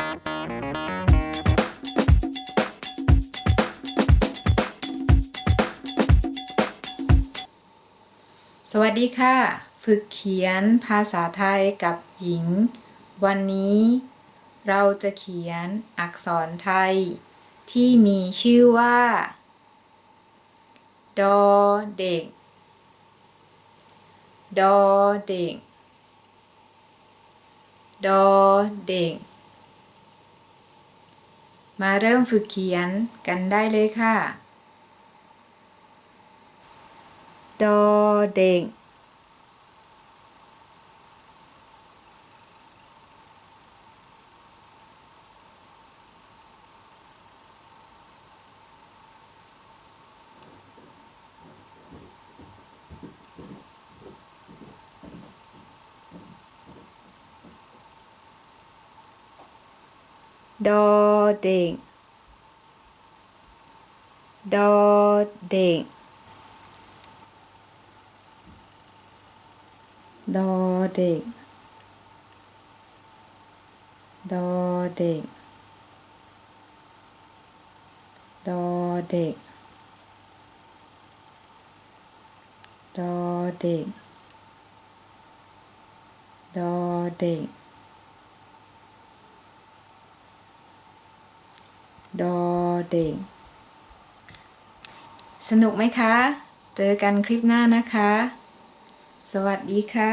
สวัสดีค่ะ ฝึกเขียนภาษาไทยกับหญิง วันนี้ เราจะเขียนอักษรไทย ที่มีชื่อว่า ดอเด็ก ดอเด็ก ดอเด็ก มาเริ่มฝึกเขียนกันได้เลยค่ะ ดอเด็ก ดอเด็กดอเด็กดอเด็กดอเด็กดอเด็กดอเด็กดอเด็ก ดอเด็ก สนุกไหมคะ เจอกันคลิปหน้านะคะ สวัสดีค่ะ